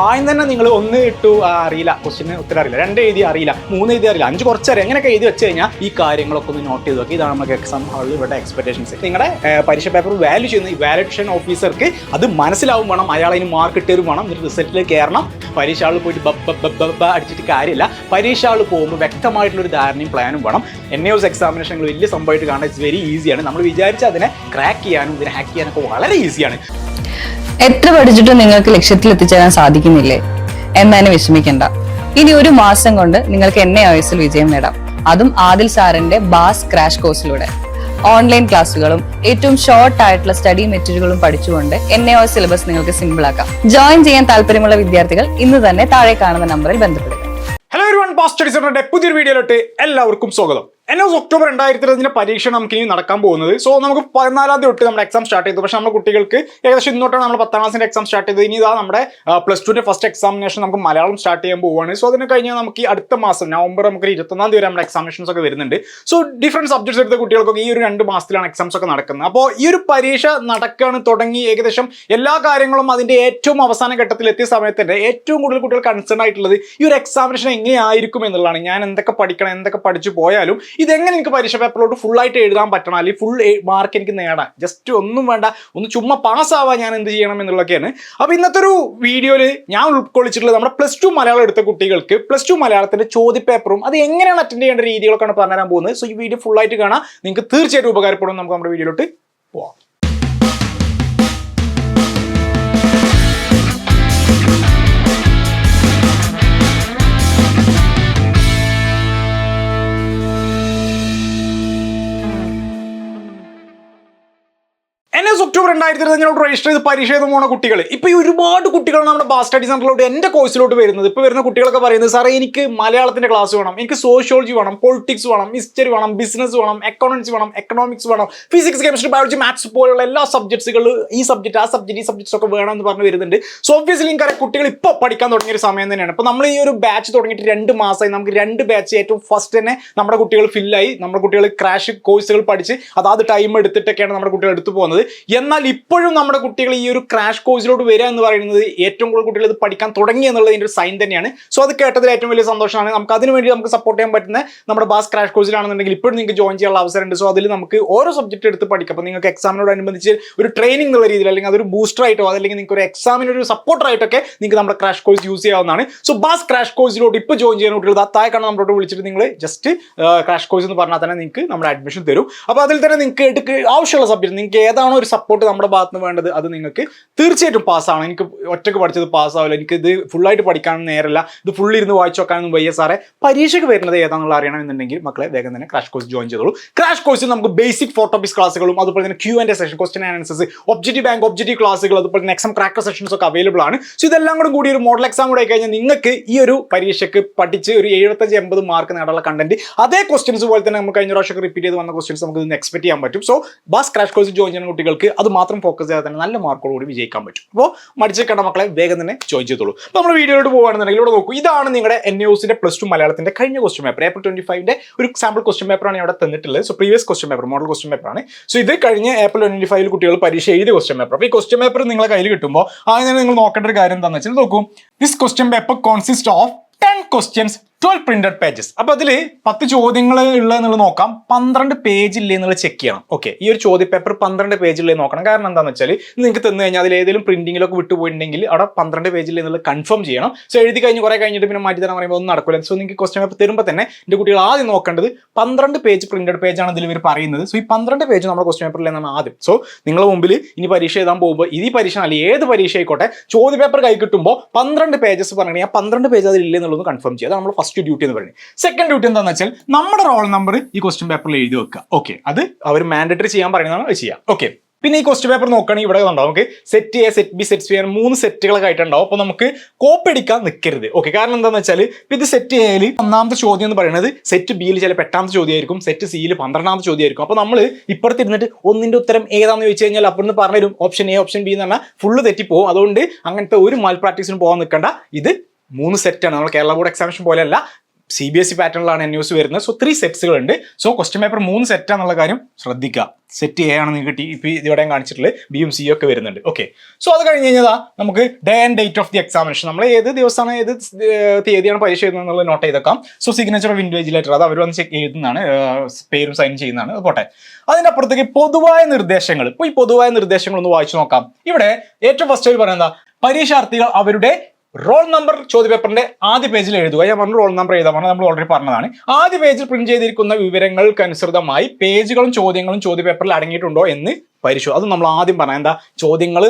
ആദ്യം തന്നെ നിങ്ങൾ ഒന്ന് ഇട്ടു അറിയില്ല. ക്വസ്റ്റിന് ഉത്തരം അറിയില്ല. രണ്ട് എഴുതി അറിയില്ല. മൂന്ന് എഴുതി അറിയില്ല. അഞ്ച് കുറച്ചറിയാം അങ്ങനെയൊക്കെ എഴുതി വെച്ച് കഴിഞ്ഞാൽ ഈ കാര്യങ്ങളൊക്കെ ഒന്ന് നോട്ട് ചെയ്ത് നോക്കി. ഇതാണ് നമുക്ക് എക്സാം ഹാളിൽ ഇവിടെ എക്സ്പെക്ടേഷൻസ് നിങ്ങളുടെ പരീക്ഷ പേപ്പർ വാല്യൂ ചെയ്യുന്ന ഈ വാലിഡേഷൻ ഓഫീസർക്ക് അത് മനസ്സിലാവും വേണം. അയാൾ അതിന് മാർക്ക് ഇട്ടേരും വേണം. എന്നിട്ട് റിസൾട്ടിൽ കയറണം പരീക്ഷ ഹാളിൽ പോയിട്ട് ബബ് അടിച്ചിട്ട് കാര്യമില്ല. പരീക്ഷ ആൾ പോകുമ്പോൾ വ്യക്തമായിട്ടുള്ളൊരു ധാരണയും പ്ലാനും വേണം. എൻ എസ് എക്സാമിനേഷനുകൾ വലിയ സംഭവമായിട്ട് കാണാൻ ഇറ്റ്സ് വെരി ഈസിയാണ് നമ്മൾ വിചാരിച്ച അതിനെ ക്രാക്ക് ചെയ്യാനും ഇതിനെ ഹാക്ക് ചെയ്യാനൊക്കെ വളരെ ഈസിയാണ് എത്ര പഠിച്ചിട്ടും നിങ്ങൾക്ക് ലക്ഷ്യത്തിൽ എത്തിച്ചേരാൻ സാധിക്കുന്നില്ലേ? എന്നതിന് വിഷമിക്കണ്ട. ഇനി ഒരു മാസം കൊണ്ട് നിങ്ങൾക്ക് എന്നെ വയസ്സിൽ വിജയം നേടാം. അതും ആദിൽ സാറിന്റെ ബാസ് ക്രാഷ് കോഴ്സിലൂടെ. ഓൺലൈൻ ക്ലാസ്സുകളും ഏറ്റവും ഷോർട്ട് ആയിട്ടുള്ള സ്റ്റഡി മെറ്റീരിയലുകളും പഠിച്ചുകൊണ്ട് എന്നെ ഓ സിലബസ് നിങ്ങൾക്ക് സിമ്പിൾ ആക്കാം. ജോയിൻ ചെയ്യാൻ താല്പര്യമുള്ള വിദ്യാർത്ഥികൾ ഇന്ന് തന്നെ താഴെ കാണുന്ന നമ്പറിൽ ബന്ധപ്പെടുക. ഹലോ എവരിവൺ വൺ പാസ്റ്റ് സ്റ്റഡീസിന്റെ പുതിയൊരു വീഡിയോയിലോട്ട് എല്ലാവർക്കും സ്വാഗതം. എന്നെ ഒക്ടോബർ രണ്ടായിരത്തി ഇരുപതിന്റെ പരീക്ഷ നമുക്ക് ഇനി നടക്കാൻ പോകുന്നത്. സോ നമുക്ക് പതിനാലാം തീയതി തൊട്ട് നമ്മുടെ എക്സാം സ്റ്റാർട്ട് ചെയ്തു. പക്ഷെ നമ്മുടെ കുട്ടികൾക്ക് ഏകദേശം ഇന്നോട്ടാണ് നമ്മൾ പത്താം ക്ലാസിന്റെ എക്സാം സ്റ്റാർട്ട് ചെയ്തത്. ഇനി ഇതാ നമ്മുടെ പ്ലസ് ടുവിന്റെ ഫസ്റ്റ് എക്സാമിനേഷൻ നമുക്ക് മലയാളം സ്റ്റാർട്ട് ചെയ്യാൻ പോവുകയാണ്. സോ അതിന് കഴിഞ്ഞാൽ നമുക്ക് ഈ അടുത്ത മാസം നവംബർ നമുക്ക് ഇരുപത്തൊന്നാം തീയതി നമ്മുടെ എക്സാമിനേഷൻസ് ഒക്കെ വരുന്നുണ്ട്. സോ ഡിഫറെന്റ് സബ്ജക്ട്സ് എടുത്ത കുട്ടികൾക്കൊക്കെ ഈ ഒരു രണ്ട് മാസത്തിലാണ് എക്സാംസ് ഒക്കെ നടക്കുന്നത്. അപ്പോൾ ഈ ഒരു പരീക്ഷ നടക്കുകയാണ് തുടങ്ങി ഏകദേശം എല്ലാ കാര്യങ്ങളും അതിന്റെ ഏറ്റവും അവസാന ഘട്ടത്തിൽ എത്തിയ സമയത്ത് ഏറ്റവും കൂടുതൽ കുട്ടികൾ കൺസേൺ ആയിട്ടുള്ളത് ഈ ഒരു എക്സാമിനേഷൻ എങ്ങനെയായിരിക്കും എന്നുള്ളതാണ്. ഞാൻ എന്തൊക്കെ പഠിക്കണം എന്തൊക്കെ പഠിച്ചു പോയാലും ഇതെങ്ങനെ എനിക്ക് പരീക്ഷ പേപ്പറിലോട്ട് ഫുൾ ആയിട്ട് എഴുതാൻ പറ്റണം? അല്ലെങ്കിൽ ഫുൾ മാർക്ക് എനിക്ക് നേടാം ജസ്റ്റ് ഒന്നും വേണ്ട. ഒന്ന് ചുമ്മാ പാസ്സാവാൻ ഞാൻ എന്ത് ചെയ്യണം എന്നുള്ളതൊക്കെയാണ്. അപ്പോൾ ഇന്നത്തെ ഒരു വീഡിയോയിൽ ഞാൻ ഉൾക്കൊള്ളിച്ചിട്ടുള്ളത് നമ്മുടെ പ്ലസ് ടു മലയാളം എടുത്ത കുട്ടികൾക്ക് പ്ലസ് ടു മലയാളത്തിന്റെ ചോദ്യപേപ്പറും അത് എങ്ങനെയാണ് അറ്റൻഡ് ചെയ്യേണ്ട രീതികളൊക്കെയാണ് പറഞ്ഞുതരാൻ പോകുന്നത്. സോ ഈ വീഡിയോ ഫുൾ ആയിട്ട് കാണാം. നിങ്ങൾക്ക് തീർച്ചയായിട്ടും ഉപകാരപ്പെടും നമുക്ക് നമ്മുടെ വീഡിയോയിലോട്ട് പോവാം. ഒക്ടോബർ രണ്ടായിരത്തി രജിസ്റ്റർ ചെയ്ത് പരീക്ഷ പോണ കുട്ടികൾ ഇപ്പൊ ഈ ഒരുപാട് കുട്ടികളാണ് നമ്മുടെ ബാസ് സ്റ്റഡി സെന്ററിലോട്ട് എന്റെ കോഴ്സിലോട്ട് വരുന്നത്. ഇപ്പൊ വരുന്ന കുട്ടികളൊക്കെ പറയുന്നത് സാറേ എനിക്ക് മലയാളത്തിന്റെ ക്ലാസ് വേണം. എനിക്ക് സോഷ്യോളജി വേണം പൊളിറ്റിക്സ് വേണം ഹിസ്റ്ററി വേണം ബിസിനസ് വേണം എക്കണോമിക്സ് വേണം എക്കണോമിക്സ് വേണം ഫിസിക്സ് കെമിസ്ട്രി ബയോളജി മാത്സ് പോലുള്ള എല്ലാ സബ്ജക്ട്സുകൾ ഈ സബ്ജക്ട് ആ സബ്ജക്ട് ഈ സബ്ജക്ട്സ് ഒക്കെ വേണം എന്ന് പറഞ്ഞ് വരുന്നുണ്ട്. സോ ഒബ്വിയസ്ലി എനിക്കറിയാം കുട്ടികൾ ഇപ്പോൾ പഠിക്കാൻ തുടങ്ങിയ ഒരു സമയം തന്നെയാണ്. അപ്പോൾ നമ്മൾ ഈ ഒരു ബാച്ച് തുടങ്ങിയിട്ട് രണ്ട് മാസമായി നമുക്ക് രണ്ട് ബാച്ച് ഏറ്റവും ഫസ്റ്റ് തന്നെ നമ്മുടെ കുട്ടികൾ ഫില്ലായി നമ്മുടെ കുട്ടികൾ ക്രാഷ് കോഴ്സുകൾ പഠിച്ച് അതാത് ടൈം എടുത്തിട്ടൊക്കെയാണ് നമ്മുടെ കുട്ടികൾ എടുത്തു പോകുന്നത്. എന്നാൽ ഇപ്പോഴും നമ്മുടെ കുട്ടികൾ ഈ ഒരു ക്രാഷ് കോഴ്സിലോട്ട് വരിക എന്ന് പറയുന്നത് ഏറ്റവും കൂടുതൽ കുട്ടികൾ ഇത് പഠിക്കാൻ തുടങ്ങി എന്നുള്ളതിന്റെ ഒരു സൈൻ തന്നെയാണ്. സോ അത് കേട്ടതിൽ ഏറ്റവും വലിയ സന്തോഷമാണ്. നമുക്ക് അതിന് വേണ്ടി നമുക്ക് സപ്പോർട്ട് ചെയ്യാൻ പറ്റുന്ന നമ്മുടെ ബാസ് ക്രാഷ് കോഴ്സിലാണെന്നുണ്ടെങ്കിൽ ഇപ്പോഴും നിങ്ങൾക്ക് ജോയിൻ ചെയ്യാനുള്ള അവസരമുണ്ട്. സോ അതിൽ നമുക്ക് ഓരോ സബ്ജക്റ്റ് എടുത്ത് പഠിക്കാം. അപ്പോൾ നിങ്ങൾക്ക് എക്സാമിനോടനുബന്ധിച്ച് ഒരു ട്രെയിനിങ് എന്നുള്ള രീതിയിൽ അല്ലെങ്കിൽ അതൊരു ബൂസ്റ്റർ ആയിട്ടോ അതല്ലെങ്കിൽ നിങ്ങൾക്ക് ഒരു എക്സാമിന് ഒരു സപ്പോർട്ടർ ആയിട്ടൊക്കെ നിങ്ങൾക്ക് നമ്മുടെ ക്രാഷ് കോഴ്സ് യൂസ് ചെയ്യാവുന്നതാണ്. സോ ബാസ് ക്രാഷ് കോഴ്സിലോട്ട് ഇപ്പോൾ ജോയിൻ ചെയ്യാൻ കുട്ടികൾ ദാ താഴെ നമ്മളോട് വിളിച്ചിട്ട് നിങ്ങൾ ജസ്റ്റ് ക്രാഷ് കോഴ്സ് എന്ന് പറഞ്ഞാൽ തന്നെ നിങ്ങൾക്ക് നമ്മുടെ അഡ്മിഷൻ തരും. അപ്പോൾ അതിൽ തന്നെ നിങ്ങൾക്ക് എടുക്കുക ആവശ്യമുള്ള സബ്ജക്റ്റ് നിങ്ങൾക്ക് ഏതാണോ ഒരു സപ്പോർട്ട് നമ്മുടെ ഭാഗത്ത് നിന്ന് വേണ്ടത് അത് നിങ്ങൾക്ക് തീർച്ചയായിട്ടും പാസ്സാവണം എനിക്ക് ഒറ്റയ്ക്ക് പഠിച്ചത് പാസ്സാവില്ല എനിക്ക് ഇത് ഫുള്ളായിട്ട് പഠിക്കാനൊന്നും നേരല്ല ഇത് ഫുൾ ഇരുന്ന് വായിച്ചു വെക്കാനൊന്നും വയ്യ സാറേ. പരീക്ഷയ്ക്ക് വരുന്നത് ഏതാണെന്നുള്ള അറിയണമെന്നുണ്ടെങ്കിൽ മക്കളെ വേഗം തന്നെ ക്രാഷ് കോഴ്സ് ജോയിൻ ചെയ്തോളൂ. ക്രാഷ് കോഴ്സിൽ നമുക്ക് ബേസിക് ഫോട്ടോപിക്സ് ക്ലാസ്സുകളും അതുപോലെ തന്നെ Q and session question answers objective bank objective ക്ലാസ്സുകൾ അതുപോലെ തന്നെ എക്സാം ക്രാക്കർ സെഷൻസ് ഒക്കെ അവൈലബിൾ ആണ്. സോ ഇതെല്ലാം കൂടെ കൂടി ഒരു മോഡൽ എക്സാം കൂടെ കഴിഞ്ഞാൽ നിങ്ങൾക്ക് ഈ ഒരു പരീക്ഷയ്ക്ക് പഠിച്ച് ഒരു എഴുപത്തഞ്ച് എൺപത് മാർക്ക് നേടാനുള്ള കണ്ടന്റ് അതേ ക്വസ്റ്റ്യൻസ് പോലെ തന്നെ നമുക്ക് കഴിഞ്ഞ പ്രാവശ്യം റിപ്പീറ്റ് ചെയ്ത് വന്ന ക്വസ്റ്റ്യൻസ് നമുക്ക് എക്സ്പെക്ട് ചെയ്യാൻ പറ്റും. സോ ബാസ് ക്രാഷ് കോഴ്സ് ജോയിൻ ചെയ്യുന്ന കുട്ടികൾക്ക് അത് മാത്രം ഫോക്കസ് ചെയ്താൽ തന്നെ നല്ല മാർക്കോടുകൂടി വിജയിക്കാൻ പറ്റും. അപ്പോൾ മടിച്ചേക്കേണ്ട മക്കളെ വേഗം തന്നെ ജോയിൻ ചെയ്തോളൂ. അപ്പോൾ നമ്മൾ വീഡിയോയിലോട്ട് പോകുകയാണെന്നുണ്ടെങ്കിൽ ഇവിടെ നോക്കൂ. ഇതാണ് നിങ്ങളുടെ എൻ ന്യൂസിന്റെ പ്ലസ് ടു മലയാളത്തിന്റെ കഴിഞ്ഞ ക്വസ്റ്റ്യൻ പേപ്പർ ഏപ്രിൽ ട്വന്റി ഫൈവിന്റെ ഒരു സാമ്പിൾ ക്വസ്റ്റ്യൻ പേപ്പറാണ് ഇവിടെ തന്നിട്ടുള്ളത്. So previous question paper model question പേപ്പറാണ് സോ ഇത് കഴിഞ്ഞ ഏപ്രിൽ ട്വന്റി ഫൈവിൽ കുട്ടികൾ പരീക്ഷ എഴുതിയ ക്വസ്റ്റ്യൻ പേപ്പർ അപ്പോൾ ഈ ക്വസ്റ്റ്യൻ പേപ്പർ നിങ്ങളെ കയ്യിൽ കിട്ടുമ്പോൾ ആദ്യം നിങ്ങൾ നോക്കേണ്ട ഒരു കാര്യം എന്താണെന്ന് വെച്ചാൽ നോക്കൂ. This question paper consist of ten questions twelve printed pages അപ്പൊ അതിൽ പത്ത് ചോദ്യങ്ങൾ ഉള്ളതെന്നുള്ളത് നോക്കാം. പന്ത്രണ്ട് പേജ് ഇല്ലേ എന്നുള്ളത് ചെക്ക് ചെയ്യണം. ഓക്കെ ഈ ഒരു ചോദ്യ പേപ്പർ പന്ത്രണ്ട് പേജ് ഇല്ലേ നോക്കണം. കാരണം എന്താണെന്ന് വെച്ചാൽ നിങ്ങൾക്ക് തന്നു കഴിഞ്ഞാൽ അതിൽ ഏതെങ്കിലും പ്രിന്റിങ്ങിലൊക്കെ വിട്ടുപോയിട്ടുണ്ടെങ്കിൽ അവിടെ പന്ത്രണ്ട് പേജിൽ എന്നുള്ളത് കൺഫേം ചെയ്യണം. സോ എഴുതി കഴിഞ്ഞ് കുറെ കഴിഞ്ഞിട്ട് പിന്നെ മാറ്റി തരാൻ പറയുമ്പോൾ ഒന്നും നടക്കില്ല സോ നിങ്ങൾക്ക് ക്വസ്റ്റ്യൻ പേപ്പർ തരുമ്പോൾ തന്നെ എന്റെ കുട്ടികൾ ആദ്യം നോക്കേണ്ടത് പന്ത്രണ്ട് പേജ് പ്രിന്റഡ് പേജ് ആണ് ഇതിൽ ഇവർ പറയുന്നത്. സോ ഈ പന്ത്രണ്ട് പേജ് നമ്മുടെ ക്വസ്റ്റ്യൻ പേപ്പറിൽ നിന്നാണ് ആദ്യം. സോ നിങ്ങളുടെ മുമ്പിൽ ഇനി പരീക്ഷ എഴുതാൻ പോകുമ്പോൾ ഈ പരീക്ഷ അല്ലെങ്കിൽ ഏത് പരീക്ഷ ആയിക്കോട്ടെ ചോദ്യ പേപ്പർ കൈ കിട്ടുമ്പോൾ പന്ത്രണ്ട് പേജസ് പറഞ്ഞാൽ ആ പന്ത്രണ്ട് പേജ് അതിൽ ഇല്ലെന്നുള്ളത് കൺഫേം അതാണ് നമ്മൾ ഫസ്റ്റ് ഡ്യൂട്ടി എന്ന് പറയുന്നത്. സെക്കൻഡ് ഡ്യൂട്ടി എന്താണെന്ന് വെച്ചാൽ നമ്മുടെ റോൾ നമ്പർ ഈ ക്വസ്റ്റ്യൻ പേപ്പറിൽ എഴുതി വെക്കുക. ഓക്കെ അത് അവർ മാൻഡേറ്ററി ചെയ്യാൻ പറയുന്നതാണ് അത് ചെയ്യാം. ഓക്കെ പിന്നെ ഈ ക്വസ്റ്റ്യൻ പേപ്പർ നോക്കുകയാണെങ്കിൽ ഇവിടെ ഉണ്ടാവും നമുക്ക് set A set B set C അങ്ങനെ മൂന്ന് സെറ്റുകളൊക്കെ ആയിട്ടുണ്ടാവും. അപ്പോൾ നമുക്ക് കോപ്പി എടുക്കാൻ നിൽക്കരുത് ഓക്കെ കാരണം എന്താണെന്ന് വെച്ചാൽ ഇത് സെറ്റ് എയിൽ ഒന്നാമത്തെ ചോദ്യം എന്ന് പറയുന്നത് സെറ്റ് ബിയിൽ ചിലപ്പോൾ എട്ടാമത്തെ ചോദ്യമായിരിക്കും സെറ്റ് സിയിൽ പന്ത്രണ്ടാമത്തെ ചോദ്യമായിരിക്കും. അപ്പോൾ നമ്മൾ ഇപ്പുറത്തിരുന്നിട്ട് ഒന്നിന്റെ ഉത്തരം ഏതാണെന്ന് ചോദിച്ചു കഴിഞ്ഞാൽ അപ്പുറത്ത് പറഞ്ഞു ഓപ്ഷൻ എ ഓപ്ഷൻ ബി എന്ന് പറഞ്ഞാൽ ഫുള്ള് തെറ്റിപ്പോകും അതുകൊണ്ട് അങ്ങനത്തെ ഒരു മാൽ പ്രാക്ടീസിന് പോകാൻ നിൽക്കേണ്ട. ഇത് മൂന്ന് സെറ്റാണ് നമ്മൾ കേരള ബോർഡ് എക്സാമിഷൻ പോലെയല്ല സി ബി എസ് ഇ പാറ്റേണിലാണ് ന്യൂസ് വരുന്നത്. സോ ത്രീ സെറ്റ്സുകൾ ഉണ്ട് സോ ക്വസ്റ്റ്യൻ പേപ്പർ മൂന്ന് സെറ്റാന്നുള്ള കാര്യം ശ്രദ്ധിക്കുക. സെറ്റ് എ ആണ് കിട്ടി ഇപ്പൊ ഇവിടെ കാണിച്ചിട്ടുള്ളത്. ബി എം സി ഒക്കെ വരുന്നുണ്ട്. ഓക്കെ സോ അത് കഴിഞ്ഞ് കഴിഞ്ഞാൽ നമുക്ക് day and date of the examination നമ്മൾ ഏത് ദിവസമാണ് ഏത് തീയതിയാണ് പരീക്ഷ എഴുതുന്നത് നോട്ട് ചെയ്തേക്കാം. സോ സിഗ്നേച്ചർ ഓഫ് ഇൻഡിവിജ്വൽ അത് അവർ വന്ന് ചെക്ക് എഴുതുന്നതാണ്. പേരും സൈൻ ചെയ്യുന്നതാണ്. പോട്ടെ. അതിന്റെ അപ്പുറത്തേക്ക് പൊതുവായ നിർദ്ദേശങ്ങൾ. ഇപ്പോൾ ഈ പൊതുവായ നിർദ്ദേശങ്ങൾ ഒന്ന് വായിച്ചു നോക്കാം. ഇവിടെ ഏറ്റവും ഫസ്റ്റ് പറയുന്നത് പരീക്ഷാർത്ഥികൾ അവരുടെ റോൾ നമ്പർ ചോദ്യപേപ്പറിന്റെ ആദ്യ പേജിൽ എഴുതുക. ഞാൻ പറഞ്ഞു റോൾ നമ്പർ എഴുതാൻ നമ്മൾ ഓൾറെഡി പറഞ്ഞതാണ്. ആദ്യ പേജിൽ പ്രിന്റ് ചെയ്തിരിക്കുന്ന വിവരങ്ങൾക്കനുസൃതമായി പേജുകളും ചോദ്യങ്ങളും ചോദ്യപേപ്പറിൽ അടങ്ങിയിട്ടുണ്ടോ എന്ന് പരിശോധന അത് നമ്മൾ ആദ്യം പറഞ്ഞ എന്താ ചോദ്യങ്ങൾ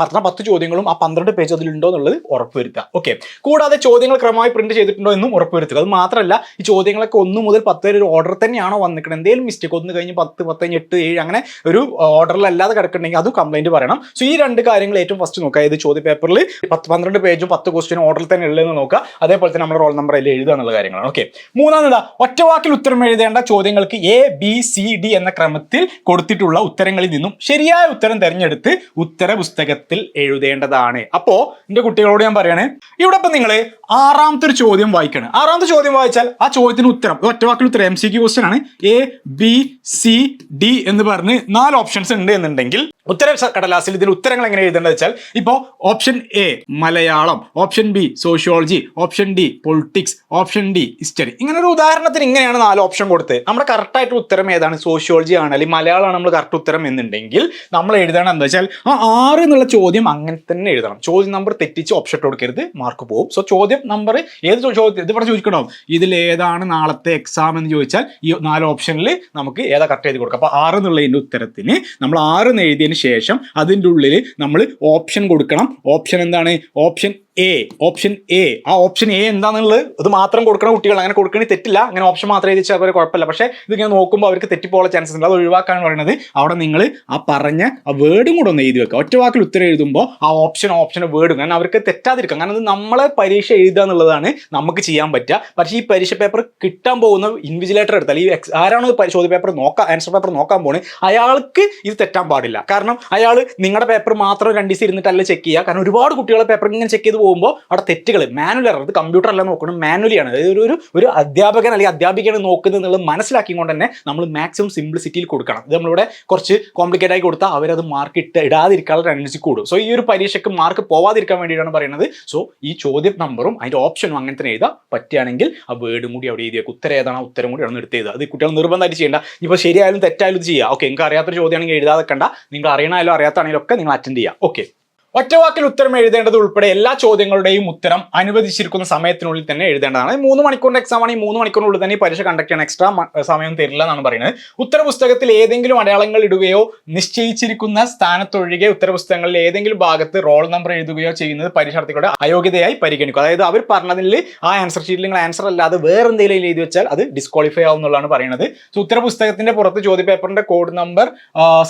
പറഞ്ഞ പത്ത് ചോദ്യങ്ങളും ആ പന്ത്രണ്ട് പേജ് അതിലുണ്ടോ എന്നുള്ളത് ഉറപ്പുവരുത്തുക. ഓക്കെ കൂടാതെ ചോദ്യങ്ങൾ ക്രമമായി പ്രിന്റ് ചെയ്തിട്ടുണ്ടോ എന്നും ഉറപ്പുവരുത്തുക. അത് മാത്രമല്ല ഈ ചോദ്യങ്ങളൊക്കെ ഒന്ന് മുതൽ പത്ത് വരെ ഒരു ഓർഡർ തന്നെയാണോ വന്നിരിക്കുന്നത്? എന്തെങ്കിലും മിസ്റ്റേക്ക് ഒന്ന് കഴിഞ്ഞ് പത്ത് പത്ത് എട്ട് ഏഴ് അങ്ങനെ ഒരു ഓർഡറിലല്ലാതെ കിടക്കുന്നുണ്ടെങ്കിൽ അതും കംപ്ലൈന്റ് പറയണം. സോ ഈ രണ്ട് കാര്യങ്ങൾ ഏറ്റവും ഫസ്റ്റ് നോക്കുക. ഏത് ചോദ്യ പേപ്പറിൽ പത്ത് പന്ത്രണ്ട് പേജും പത്ത് ക്വസ്റ്റ്യൻ ഓർഡറിൽ തന്നെ ഉള്ളതെന്ന് നോക്കുക. അതേപോലെ തന്നെ നമ്മുടെ റോൾ നമ്പർ അതിൽ എഴുതുക എന്നുള്ള കാര്യങ്ങളാണ്. ഓക്കെ മൂന്നാമത് ഒറ്റവാക്കിൽ ഉത്തരം എഴുതേണ്ട ചോദ്യങ്ങൾക്ക് എ ബി സി ഡി എന്ന ക്രമത്തിൽ കൊടുത്തിട്ടുള്ള ഉത്തരങ്ങളിൽ നിന്നും ശരിയായ ഉത്തരം തിരഞ്ഞെടുത്ത് ഉത്തര പുസ്തകത്തിൽ എഴുതേണ്ടതാണ്. അപ്പോ എന്റെ കുട്ടികളോട് ഞാൻ പറയണേ ഇവിടെ ഇപ്പൊ നിങ്ങൾ ആറാമത്തെ ഒരു ചോദ്യം വായിക്കണം. ആറാമത്തെ ചോദ്യം വായിച്ചാൽ ആ ചോദ്യത്തിന് ഉത്തരം ഒറ്റ വാക്കിൽ ഉത്തരം എം സി ക്യു ക്വസ്റ്റൻ ആണ് എ ബി സി ഡി എന്ന് പറഞ്ഞ് നാല് ഓപ്ഷൻസ് ഉണ്ട് എന്നുണ്ടെങ്കിൽ ഉത്തര കടലാസിൽ ഇതിൽ ഉത്തരങ്ങൾ എങ്ങനെ എഴുതേണ്ടത് വെച്ചാൽ ഇപ്പോൾ option A Malayalam option B sociology option D politics option D history. ഇങ്ങനെ ഒരു ഉദാഹരണത്തിന് ഇങ്ങനെയാണ് നാല് ഓപ്ഷൻ കൊടുത്ത് നമ്മുടെ കറക്റ്റ് ആയിട്ട് ഉത്തരം ഏതാണ്? സോഷ്യോളജി ആണ്. അല്ലെങ്കിൽ മലയാളമാണ് നമ്മൾ കറക്റ്റ് ഉത്തരം എന്നുണ്ടെങ്കിൽ നമ്മൾ എഴുതണം എന്ന് വെച്ചാൽ ആ ആറ് എന്നുള്ള ചോദ്യം അങ്ങനെ തന്നെ എഴുതണം. ചോദ്യം നമ്പർ തെറ്റിച്ച് ഓപ്ഷൻ കൊടുക്കരുത്. മാർക്ക് പോകും സോ ചോദ്യം നമ്പർ ഏത് ചോദ്യം ഇത് ഇവിടെ ചോദിക്കണോ? ഇതിൽ ഏതാണ് നാളത്തെ എക്സാം എന്ന് ചോദിച്ചാൽ ഈ നാല് ഓപ്ഷനിൽ നമുക്ക് ഏതാ കറക്റ്റ് എഴുതി കൊടുക്കാം അപ്പോൾ ആറ് എന്നുള്ളതിന്റെ ഉത്തരത്തിന് നമ്മൾ ആറ് എന്ന് എഴുതിയതിന് ശേഷം അതിന്റെ ഉള്ളിൽ നമ്മൾ ഓപ്ഷൻ കൊടുക്കണം. ഓപ്ഷൻ എന്താണ്? ഓപ്ഷൻ എ ഓപ്ഷൻ എ ആ ഓപ്ഷൻ എ എന്താണെന്നുള്ളത് അത് മാത്രം കൊടുക്കുന്ന കുട്ടികൾ അങ്ങനെ കൊടുക്കണേ തെറ്റില്ല. അങ്ങനെ ഓപ്ഷൻ മാത്രം എഴുതി അവരെ കുഴപ്പമില്ല. പക്ഷേ ഇതിങ്ങനെ നോക്കുമ്പോൾ അവർക്ക് തെറ്റിപ്പോകാൻ ചാൻസസ് ഉണ്ട്. അത് ഒഴിവാക്കാൻ പറയുന്നത് അവിടെ നിങ്ങൾ ആ പറഞ്ഞ ആ വേർഡും കൂടെ ഒന്ന് എഴുതി വെക്കുക. ഒറ്റ വാക്കിൽ ഉത്തരം എഴുതുമ്പോൾ ആ ഓപ്ഷൻ ഓപ്ഷൻ വേർഡും കാരണം അവർക്ക് തെറ്റാതിരിക്കാം. കാരണം അത് നമ്മളെ പരീക്ഷ എഴുതുക എന്നുള്ളതാണ് നമുക്ക് ചെയ്യാൻ പറ്റുക. പക്ഷേ ഈ പരീക്ഷ പേപ്പർ കിട്ടാൻ പോകുന്ന ഇൻവിജിലേറ്റർ എടുത്താൽ ഈ ആരാണോ ചോദ്യ പേപ്പർ നോക്കാം ആൻസർ പേപ്പർ നോക്കാൻ പോകുന്നത് അയാൾക്ക് ഇത് തെറ്റാൻ പാടില്ല. കാരണം അയാൾ നിങ്ങളുടെ പേപ്പർ മാത്രം രണ്ട് ദിവസം ഇരുന്നിട്ടല്ല ചെക്ക് ചെയ്യുക. കാരണം ഒരുപാട് കുട്ടികളെ പേപ്പർ ഇങ്ങനെ ചെക്ക് ചെയ്ത് പോകുമ്പോൾ അവിടെ തെറ്റുകൾ മാനുവൽ ഇത് കമ്പ്യൂട്ടർ അല്ല നോക്കണം മാനുവലിയാണ് അതായത് ഒരു ഒരു അധ്യാപകൻ അല്ലെങ്കിൽ അധ്യാപികയാണ് നോക്കുന്നത് എന്നുള്ളത് മനസ്സിലാക്കിക്കൊണ്ട് തന്നെ നമ്മൾ മാക്സിമം സിംപ്ലിസിറ്റിയിൽ കൊടുക്കണം. ഇത് നമ്മളിവിടെ കുറച്ച് കോംപ്ലിക്കേറ്റ് ആയി കൊടുത്താൽ അവരത് മാർക്ക് ഇട്ട് ഇടാതിരിക്കാനുള്ള ടെൻഡൻസി കൂടും. സോ ഈ ഒരു പരീക്ഷയ്ക്ക് മാർക്ക് പോവാതിരിക്കാൻ വേണ്ടിയിട്ടാണ് പറയുന്നത്. സോ ഈ ചോദ്യം നമ്പറും അതിന്റെ ഓപ്ഷനും അങ്ങനെ തന്നെ എഴുതാം പറ്റുകയാണെങ്കിൽ ആ വേർഡും കൂടി അവിടെ എഴുതിയ ഉത്തരം ഏതാണ്? ഉത്തരം കൂടി അവിടെ എടുത്ത് എഴുതുക. അത് കുട്ടികൾ നിർബന്ധമായിട്ട് ചെയ്യേണ്ട. ഇപ്പോൾ ശരിയായാലും തെറ്റായാലും ഇത് ചെയ്യുക ഓക്കെ നിങ്ങൾക്ക് അറിയാത്തൊരു ചോദ്യമാണെങ്കിൽ എഴുതാതെ കണ്ട നിങ്ങൾ അറിയണമല്ലോ അറിയാത്താണെങ്കിലും ഒക്കെ നിങ്ങൾ അറ്റൻഡ് ചെയ്യുക ഓക്കെ ഒറ്റവാക്കിൽ ഉത്തരം എഴുതേണ്ടത് ഉൾപ്പെടെ എല്ലാ ചോദ്യങ്ങളുടെയും ഉത്തരം അനുവദിച്ചിരിക്കുന്ന സമയത്തിനുള്ളിൽ തന്നെ എഴുതേണ്ടതാണ്. മൂന്ന് മണിക്കൂറിന്റെ എക്സാം ആണ്. ഈ മൂന്ന് മണിക്കൂറിനുള്ളിൽ തന്നെ പരീക്ഷ കണ്ടക്ട് ചെയ്യാൻ എക്സ്ട്രാ സമയം തരില്ല എന്നാണ് പറയുന്നത്. ഉത്തരപുസ്തകത്തിൽ ഏതെങ്കിലും അടയാളങ്ങൾ ഇടുകയോ നിശ്ചയിച്ചിരിക്കുന്ന സ്ഥാനത്തൊഴികെ ഉത്തരപുസ്തകങ്ങളിൽ ഏതെങ്കിലും ഭാഗത്ത് റോൾ നമ്പർ എഴുതുകയോ ചെയ്യുന്നത് പരീക്ഷാർത്ഥികളുടെ അയോഗ്യതയായി പരിഗണിക്കും. അതായത് അവർ പറഞ്ഞതിൽ ആ ആൻസർ ഷീറ്റിൽ നിങ്ങൾ ആൻസർ അല്ലാതെ വേറെ എന്തെങ്കിലും എഴുതി വെച്ചാൽ അത് ഡിസ്ക്വാളിഫൈ ആവും എന്നുള്ളതാണ് പറയുന്നത്. സോ ഉത്തരപുസ്തകത്തിന്റെ പുറത്ത് ചോദ്യപേപ്പറിന്റെ കോഡ് നമ്പർ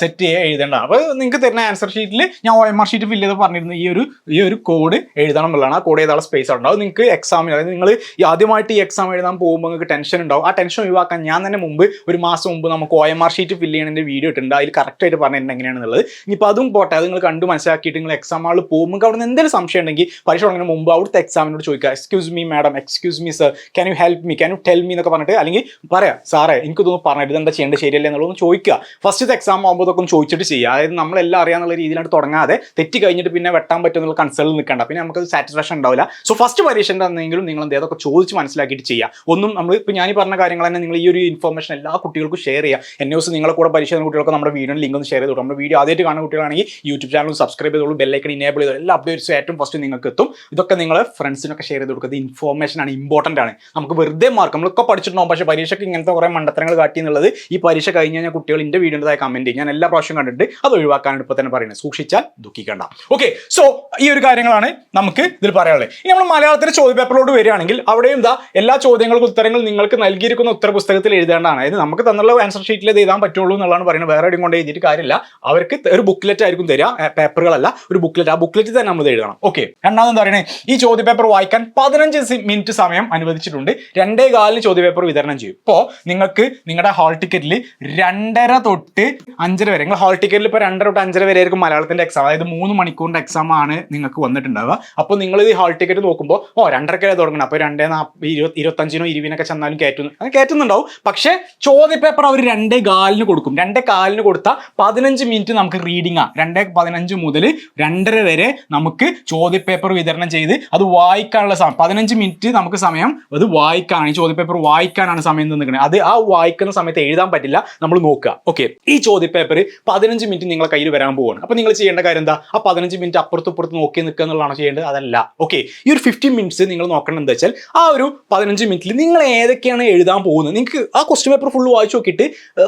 സെറ്റ് ചെയ്യുക എഴുതേണ്ടതാണ്. അപ്പോൾ നിങ്ങൾക്ക് തരുന്ന ആൻസർ ഷീറ്റിൽ ഞാൻ O M R sheet fill ചെയ്ത് പറഞ്ഞിരുന്നു ഈ ഒരു ഈ ഒരു കോഡ് എഴുതണം എന്നുള്ളതാണ്. ആ കോഡ് ചെയ്താൽ സ്പേസ് ഉണ്ടാവും നിങ്ങൾക്ക് എക്സാമിന് അതായത് നിങ്ങൾ ആദ്യമായിട്ട് ഈ എക്സാം എഴുതാൻ പോകുമ്പോൾ നിങ്ങൾക്ക് ടെൻഷൻ ഉണ്ടാവും. ആ ടെൻഷൻ ഒഴിവാക്കാൻ ഞാൻ തന്നെ മുമ്പ് ഒരു മാസം മുമ്പ് നമുക്ക് O M R sheet fill ചെയ്യുന്നതിന്റെ വീഡിയോ ഇട്ടുണ്ട് അതിൽ കറക്റ്റ് ആയിട്ട് പറഞ്ഞിട്ടുണ്ട് എങ്ങനെയാണെന്നുള്ളത് ഇനിയിപ്പോൾ അതും പോട്ടെ. അത് നിങ്ങൾ കണ്ട് മനസ്സിലാക്കിയിട്ട് നിങ്ങൾ എക്സാം ആൾ പോകുമ്പോൾ അവിടെ നിന്ന് എന്തെങ്കിലും സംശയം ഉണ്ടെങ്കിൽ പരീക്ഷ തുടങ്ങുന്ന മുമ്പ് അവിടുത്തെ എക്സാമിനോട് ചോദിക്കുക. Excuse me madam excuse me sir can you help me can you tell me എന്നൊക്കെ പറഞ്ഞിട്ട് അല്ലെങ്കിൽ പറയാം സാറേ എനിക്ക് തോന്നുന്നു പറഞ്ഞിട്ട് ഇതെന്താ ചെയ്യേണ്ടത്? ശരിയല്ലേ? എന്നുള്ളതൊന്ന് ചോദിക്കുക. ഫസ്റ്റത്തെ എക്സാം ആകുമ്പോൾ ഇതൊക്കെ ചോദിച്ചിട്ട് ചെയ്യുക. അതായത് നമ്മളെല്ലാം അറിയാന്നുള്ള രീതിയിലാണ് തുടങ്ങാതെ തെറ്റി കഴിഞ്ഞിട്ട് പിന്നെ വെട്ടാൻ പറ്റുന്ന കൺസേണിൽ നിൽക്കണ്ട. പിന്നെ നമുക്ക് സാറ്റിസ്ഫാക്ഷൻ ഉണ്ടാവില്ല. സോ ഫസ്റ്റ് പരീക്ഷ അന്നെങ്കിലും നിങ്ങൾ എന്ത് ചോദിച്ച് മനസ്സിലാക്കിയിട്ട് ചെയ്യുക. ഒന്നും നമ്മൾ ഇപ്പോൾ ഞാൻ പറഞ്ഞ കാര്യങ്ങൾ തന്നെ നിങ്ങൾ ഈ ഒരു ഇൻഫർമേഷൻ എല്ലാ കുട്ടികൾക്കും ഷെയർ ചെയ്യുക. എൻ ന്യൂസ് നിങ്ങളെ കൂടെ പരീക്ഷ കുട്ടികൾക്ക് നമ്മുടെ വീഡിയോ ലിങ്ക് ഒന്ന് ഷെയർ ചെയ്തു നമ്മുടെ വീഡിയോ ആദ്യമായിട്ട് കാണുന്ന കുട്ടികളാണെങ്കിൽ യൂട്യൂബ് ചാനൽ സബ്സ്ക്രൈബ് ചെയ്തോളൂ. ബെല്ലൈക്കൺ ഇനേബിൾ ചെയ്തോളൂ. എല്ലാ അപ്ഡേറ്റ്സും ഏറ്റവും ഫസ്റ്റ് നിങ്ങൾക്ക് എത്തും. ഇതൊക്കെ നിങ്ങൾ ഫ്രണ്ട്സിനൊക്കെ ഷെയർ ചെയ്ത് കൊടുക്കുന്നത് ഇൻഫോർമേഷൻ ആണ് ഇമ്പോർട്ടന്റ് ആണ്. നമുക്ക് വെറുതെ മാർക്ക് നമ്മളൊക്കെ പഠിച്ചിട്ടുണ്ടാവും. പക്ഷേ പരീക്ഷയ്ക്ക് ഇങ്ങനത്തെ കുറേ മണ്ടത്തരങ്ങൾ കാട്ടി എന്നുള്ളത് ഈ പരീക്ഷ കഴിഞ്ഞ് കഴിഞ്ഞാൽ കുട്ടികൾ എന്റെ വീഡിയോന്റെതായ കമന്റ് ഞാൻ എല്ലാ പ്രാവശ്യം കണ്ടിട്ട് അത് ഒഴിവാക്കാനാണ് ഇപ്പോൾ തന്നെ പറയുന്നത്. സൂക്ഷിച്ചാൽ ദുഃഖിക്കേണ്ട. ഓക്കെ സോ ഈ ഒരു കാര്യങ്ങളാണ് നമുക്ക് ഇതിൽ പറയാനുള്ളത്. ഇനി നമ്മൾ മലയാളത്തിലെ ചോദ്യ പേപ്പറിലോട്ട് വരികയാണെങ്കിൽ അവിടെയും എന്താ എല്ലാ ചോദ്യങ്ങൾക്കും ഉത്തരങ്ങൾ നിങ്ങൾക്ക് നൽകിയിരിക്കുന്ന ഉത്തര പുസ്തകത്തിൽ എഴുതേണ്ടതാണ് അതായത് നമുക്ക് തന്നുള്ള ആൻസർ ഷീറ്റിൽ ഇത് എഴുതാൻ പറ്റുള്ളൂ എന്നുള്ളതാണ് പറയുന്നത്. വേറെ എവിടെയും കൊണ്ട് എഴുതിയിട്ട് കാര്യമില്ല. അവർക്ക് ഒരു ബുക്ക്ലെറ്റ് ആയിരിക്കും തരിക. പേപ്പറുകളല്ല ഒരു ബുക്ക്ലെറ്റ് ആ ബുക്ക്ലെറ്റ് തന്നെ നമ്മൾ എഴുതണം. ഓക്കെ രണ്ടാമത് എന്താ പറയുന്നത് ഈ ചോദ്യപേപ്പർ വായിക്കാൻ പതിനഞ്ച് മിനിറ്റ് സമയം അനുവദിച്ചിട്ടുണ്ട്. രണ്ടേ കാലിന് ചോദ്യപേപ്പർ വിതരണം ചെയ്യും. ഇപ്പോൾ നിങ്ങൾക്ക് നിങ്ങളുടെ ഹാൾ ടിക്കറ്റിൽ രണ്ടര തൊട്ട് അഞ്ചര വരെ നിങ്ങൾ ഹാൾ ടിക്കറ്റിൽ ഇപ്പോൾ രണ്ടര തൊട്ട് അഞ്ചര വരെ ആയിരിക്കും മലയാളത്തിന്റെ എക്സാം അതായത് മൂന്ന് മണിക്കൂർ മണിക്കൂറിന്റെ എക്സാം ആണ് നിങ്ങൾക്ക് വന്നിട്ടുണ്ടാവുക. അപ്പോൾ നിങ്ങൾ ഈ ഹാൾ ടിക്കറ്റ് നോക്കുമ്പോൾ ഓ രണ്ടരക്കര തുടങ്ങണം. അപ്പോൾ രണ്ടേ നാൽപ്പത് ഇരുപത്തി ഇരുപത്തഞ്ചിനോ ഇരുപതിനൊക്കെ ചെന്നാലും കയറ്റുന്നു അങ്ങനെ കയറ്റുന്നുണ്ടാവും പക്ഷേ ചോദ്യ പേപ്പർ അവർ രണ്ടേ കാലിന് കൊടുക്കും. രണ്ടേ കാലിന് കൊടുത്താൽ പതിനഞ്ച് മിനിറ്റ് നമുക്ക് റീഡിംഗ് ആ. രണ്ടേ പതിനഞ്ച് മുതൽ രണ്ടര വരെ നമുക്ക് ചോദ്യ പേപ്പർ വിതരണം ചെയ്ത് അത് വായിക്കാനുള്ള സമയം. പതിനഞ്ച് മിനിറ്റ് നമുക്ക് സമയം അത് വായിക്കാനാണ്. ഈ ചോദ്യ പേപ്പർ വായിക്കാനാണ് സമയം നിൽക്കുന്നത് അത് ആ വായിക്കുന്ന സമയത്ത് എഴുതാൻ പറ്റില്ല. നമ്മൾ നോക്കുക. ഓക്കെ ഈ ചോദ്യ പേപ്പർ പതിനഞ്ച് മിനിറ്റ് നിങ്ങളെ കയ്യിൽ വരാൻ പോവാണ്. അപ്പോൾ നിങ്ങൾ ചെയ്യേണ്ട കാര്യം എന്താ? ആ പതിനഞ്ച് മിനിറ്റ് അപ്പുറത്തും ഇപ്പുറത്ത് നോക്കി നിൽക്കുക എന്നുള്ളതാണ് ചെയ്യേണ്ടത്. അതല്ല. ഓക്കെ ഈ ഒരു ഫിഫ്റ്റീൻ മിനിറ്റ്സ് നിങ്ങൾ നോക്കണം എന്താ വെച്ചാൽ ആ ഒരു പതിനഞ്ച് മിനിറ്റിൽ നിങ്ങൾ ഏതൊക്കെയാണ് എഴുതാൻ പോകുന്നത്? നിങ്ങൾക്ക് ആ ക്വസ്റ്റ്യൻ പേപ്പർ ഫുൾ വായിച്ച് നോക്കിയിട്ട്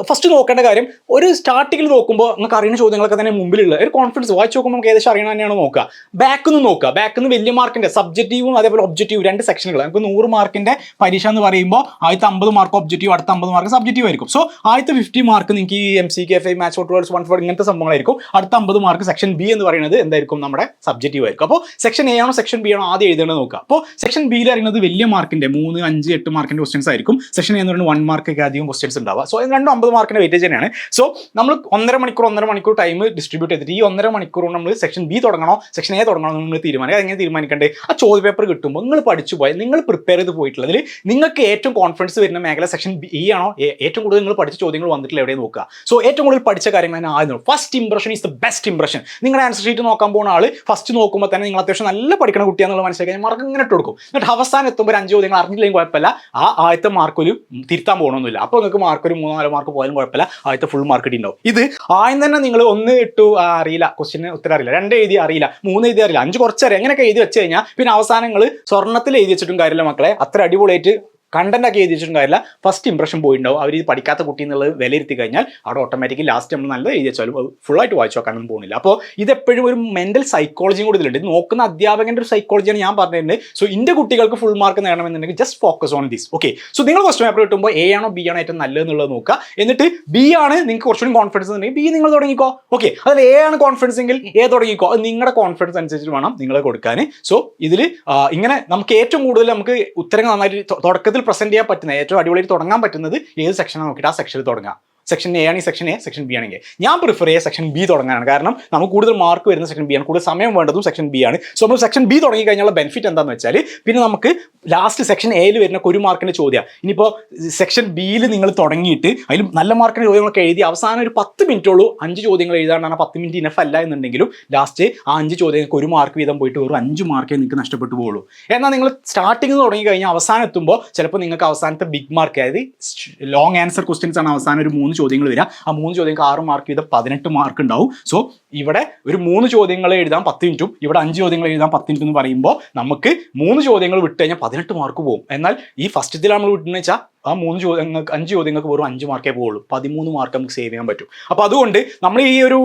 ഫസ്റ്റ് നോക്കേണ്ട കാര്യം ഒരു സ്റ്റാർട്ടിങ്ങിൽ നോക്കുമ്പോൾ നിങ്ങൾക്ക് അറിയുന്ന ചോദ്യങ്ങളൊക്കെ തന്നെ മുമ്പിലുള്ള ഒരു കോൺഫിഡൻസ് വായിച്ച് നോക്കുമ്പോൾ നമുക്ക് ഏകദേശം അറിയണം തന്നെയാണ് നോക്കുക. ബാക്ക് നിന്ന് നോക്കുക. ബാക്ക് നിന്ന് വലിയ മാർക്കിന്റെ സബ്ജക്റ്റീവും അതേപോലെ ഒബ്ജക്റ്റീവ് രണ്ട് സെക്ഷനുകൾ നമുക്ക് നൂറ് മാർക്കിന്റെ പരീക്ഷ എന്ന് പറയുമ്പോൾ ആദ്യത്തെ അമ്പത് മാർക്ക് ഒബ്ജക്റ്റീവ് അടുത്ത അമ്പത് മാർക്ക് സബ്ജക്റ്റീവ് ആയിരിക്കും. സോ ആദ്യത്തെ ഫിഫ്റ്റി മാർക്ക് നിങ്ങൾക്ക് ഈ M C K F I match for words one for ഇങ്ങനത്തെ സംഭവങ്ങളായിരിക്കും. അടുത്ത അമ്പത് മാർക്ക് സെക്ഷൻ ബി എന്ന് പറയുന്നത് എന്തായിരിക്കും നമ്മുടെ സബ്ജക്റ്റീവ് ആയിരിക്കും. അപ്പോൾ സെക്ഷൻ എ ആണോ സെക്ഷൻ ബി ആണോ ആദ്യം എഴുതേണ്ടത് നോക്കുക അപ്പോൾ സെക്ഷൻ ബിയിൽ അറിയുന്നത് വലിയ മാർക്കിന്റെ മൂന്ന് അഞ്ച് എട്ട് മാർക്കിന്റെ ക്വസ്റ്റൻസ് ആയിരിക്കും. സെക്ഷൻ എന്ന് പറയുന്നത് വൺ മാർക്കൊക്കെ അധികം ക്വസ്റ്റൻസ് ഉണ്ടാവുക. സോ രണ്ടും അമ്പത് മാർക്കിന്റെ വെയിറ്റേജ് തന്നെയാണ്. സോ നമ്മൾ ഒന്നര മണിക്കൂർ ഒന്നര മണിക്കൂർ ടൈം ഡിസ്ട്രിബ്യൂട്ട് ചെയ്തിട്ട് ഈ ഒന്നര മണിക്കൂർ നമ്മൾ സെക്ഷൻ ബി തുടങ്ങണോ സെക്ഷൻ എ തുടങ്ങണോ നിങ്ങൾ തീരുമാനിക്കുക. അതെങ്ങനെ തീരുമാനിക്കണ്ടേ ആ ചോദ്യ പേപ്പർ കിട്ടുമ്പോൾ നിങ്ങൾ പഠിച്ചു പോയാൽ നിങ്ങൾ പ്രിപ്പയർ ചെയ്ത് പോയിട്ടുള്ളതിൽ നിങ്ങൾക്ക് ഏറ്റവും കോൺഫിഡൻസ് വരുന്ന മേഖല സെക്ഷൻ ബി ആണോ? ഏറ്റവും കൂടുതൽ നിങ്ങൾ പഠിച്ച ചോദ്യങ്ങൾ വന്നിട്ടില്ല എവിടെ നോക്കുക. സോ ഏറ്റവും കൂടുതൽ പഠിച്ച കാര്യങ്ങൾ തന്നെ ആദ്യം first impression is the best impression നിങ്ങളുടെ ആൻസർ ഷീറ്റ് നോക്കാൻ പോകുന്ന ആൾ ഫസ്റ്റ് നോക്കുമ്പോൾ തന്നെ നിങ്ങൾ അത്യാവശ്യം നല്ല പഠിക്കുന്ന കുട്ടിയാന്നുള്ള മനസ്സിലാക്കി മാർക്ക് ഇങ്ങനെ ഇട്ട് കൊടുക്കും. എന്നിട്ട് അവസാനം എത്തുമ്പോൾ ഒരു അഞ്ച് ചോദ്യങ്ങൾ അറിഞ്ഞില്ലെങ്കിൽ കുഴപ്പമില്ല. ആ ആദ്യത്തെ മാർക്ക് ഒരു തിരുത്താൻ പോകണമെന്നില്ല അപ്പോൾ നിങ്ങൾക്ക് മാർക്ക് ഒരു മൂന്നോ നാലോ മാർക്ക് പോയാലും കുഴപ്പമില്ല. ആദ്യത്തെ ഫുൾ മാർക്ക് ഉണ്ടാവും ഇത് ആദ്യം തന്നെ നിങ്ങൾ ഒന്ന് ഇട്ടു അറിയില്ല. ക്വസ്റ്റിന് ഉത്തരം അറിയില്ല. രണ്ട് എഴുതി അറിയില്ല. മൂന്ന് എഴുതി അറിയില്ല. അഞ്ച് കുറച്ചറിയാം. അങ്ങനെയൊക്കെ എഴുതി വെച്ച് കഴിഞ്ഞാൽ പിന്നെ അവസാനങ്ങൾ സ്വർണത്തിൽ എഴുതി വെച്ചിട്ടും കാര്യമില്ല മക്കളെ. അത്ര അടിപൊളിയായിട്ട് കണ്ടന്റ് ഒക്കെ എഴുതി വെച്ചിട്ടും കാര്യമില്ല. ഫസ്റ്റ് ഇംപ്രഷൻ പോയിട്ടുണ്ടാവും അവർ ഇത് പഠിക്കാത്ത കുട്ടി എന്നുള്ളത് വിലയിരുത്തി കഴിഞ്ഞാൽ അവിടെ ഓട്ടോമാറ്റിക്കലി ലാസ്റ്റ് നമ്മൾ നല്ലത് എഴുതി വെച്ചാലും ഫുൾ ആയിട്ട് വായിച്ചു നോക്കാനൊന്നും പോകുന്നില്ല. അപ്പോൾ ഇത് എപ്പോഴും ഒരു മെന്റൽ സൈക്കോളജിയും കൂടി ഇതിലുണ്ട് ഇത് നോക്കുന്ന അധ്യാപകന്റെ ഒരു സൈക്കോളജിയാണ് ഞാൻ പറഞ്ഞിട്ടുണ്ട് സോ ഇന്റെ കുട്ടികൾക്ക് full mark നേടണമെന്നുണ്ടെങ്കിൽ just focus on this okay so നിങ്ങൾ ഫസ്റ്റ് പേപ്പർ കിട്ടുമ്പോൾ എ ആണോ ബി ആണോ ഏറ്റവും നല്ലത് എന്നുള്ളത് നോക്കുക. എന്നിട്ട് ബി ആണ് നിങ്ങൾക്ക് കുറച്ചുകൂടി കോൺഫിഡൻസ് ഉണ്ടെങ്കിൽ ബി നിങ്ങൾ തുടങ്ങിക്കോ. ഓക്കെ അതിൽ എ ആണ് കോൺഫിഡൻസ് എങ്കിൽ എ തുടങ്ങിക്കോ. അത് നിങ്ങളുടെ കോൺഫിഡൻസ് അനുസരിച്ച് വേണം നിങ്ങൾ കൊടുക്കാൻ സോ ഇതിൽ ഇങ്ങനെ നമുക്ക് ഏറ്റവും കൂടുതൽ നമുക്ക് ഉത്തരങ്ങൾ നന്നായിട്ട് തൊ- പ്രസന്റ് ചെയ്യാൻ പറ്റുന്ന ഏറ്റവും അടിപൊളിയായിട്ട് തുടങ്ങാൻ പറ്റുന്നത് ഏത് സെക്ഷനാണ് നോക്കിയിട്ട് ആ സെക്ഷനിൽ തുടങ്ങാം. സെക്ഷൻ എ ആണെങ്കിൽ സെക്ഷൻ എ സെക്ഷൻ ബി ആണെങ്കിൽ. ഞാൻ പ്രിഫർ ചെയ്യുക സെക്ഷൻ ബി തുടങ്ങാനാണ്. കാരണം നമുക്ക് കൂടുതൽ മാർക്ക് വരുന്ന സെക്ഷൻ ബി ആണ്. കൂടുതൽ സമയം വേണ്ടതും സെക്ഷൻ ബി ആണ്. സോ നമ്മൾ സെക്ഷൻ ബി തുടങ്ങി കഴിഞ്ഞാൽ ബെനിഫിറ്റ് എന്താണെന്ന് വെച്ചാൽ പിന്നെ നമുക്ക് ലാസ്റ്റ് സെക്ഷൻ എയിൽ വരുന്ന ഒരു മാർക്കിന്റെ ചോദ്യം. ഇനിയിപ്പോൾ സെക്ഷൻ ബിയിൽ നിങ്ങൾ തുടങ്ങിയിട്ട് അതിൽ നല്ല മാർക്കിന്റെ ചോദ്യങ്ങളൊക്കെ എഴുതി അവസാനം ഒരു പത്ത് മിനിറ്റ് ഉള്ളൂ. അഞ്ച് ചോദ്യങ്ങൾ എഴുതാണ്ടാണ് പത്ത് മിനിറ്റ് ഇനഫ് അല്ല എന്നുണ്ടെങ്കിലും ലാസ്റ്റ് ആ അഞ്ച് ചോദ്യങ്ങൾക്ക് ഒരു മാർക്ക് വീതം പോയിട്ട് ഒരു അഞ്ച് മാർക്കേ നിങ്ങൾക്ക് നഷ്ടപ്പെട്ടു പോകുള്ളൂ എന്നാൽ നിങ്ങൾ സ്റ്റാർട്ടിങ് തുടങ്ങി കഴിഞ്ഞാൽ അവസാനം എത്തുമ്പോൾ ചിലപ്പോൾ നിങ്ങൾക്ക് അവസാനത്തെ ബിഗ് മാർക്ക് അതായത് ലോങ് ആൻസർ ക്വസ്റ്റ്യൻസ് ആണ് അവസാനം ഒരു മൂന്ന് ചോദ്യങ്ങൾ വരിക. ആ മൂന്ന് ചോദ്യങ്ങൾക്ക് ആറ് മാർക്ക് ചെയ്ത പതിനെട്ട് മാർക്ക് ഉണ്ടാവും. സോ ഇവിടെ ഒരു മൂന്ന് ചോദ്യങ്ങൾ എഴുതാൻ പത്ത് മിനിറ്റും ഇവിടെ അഞ്ച് ചോദ്യങ്ങൾ എഴുതാൻ പത്ത് മിനിറ്റ് എന്ന് പറയുമ്പോൾ നമുക്ക് മൂന്ന് ചോദ്യങ്ങൾ വിട്ട് കഴിഞ്ഞാൽ പതിനെട്ട് മാർക്ക് പോകും. എന്നാൽ ഈ ഫസ്റ്റത്തിൽ നമ്മൾ വിട്ടെന്ന് വെച്ചാൽ ആ മൂന്ന് ചോദ്യങ്ങൾക്ക് അഞ്ച് ചോദ്യങ്ങൾക്ക് വെറും അഞ്ച് മാർക്കേ പോകുള്ളൂ പതിമൂന്ന് മാർക്ക് നമുക്ക് സേവ് ചെയ്യാൻ പറ്റും. അപ്പോൾ അതുകൊണ്ട് നമ്മൾ ഈ ഒരു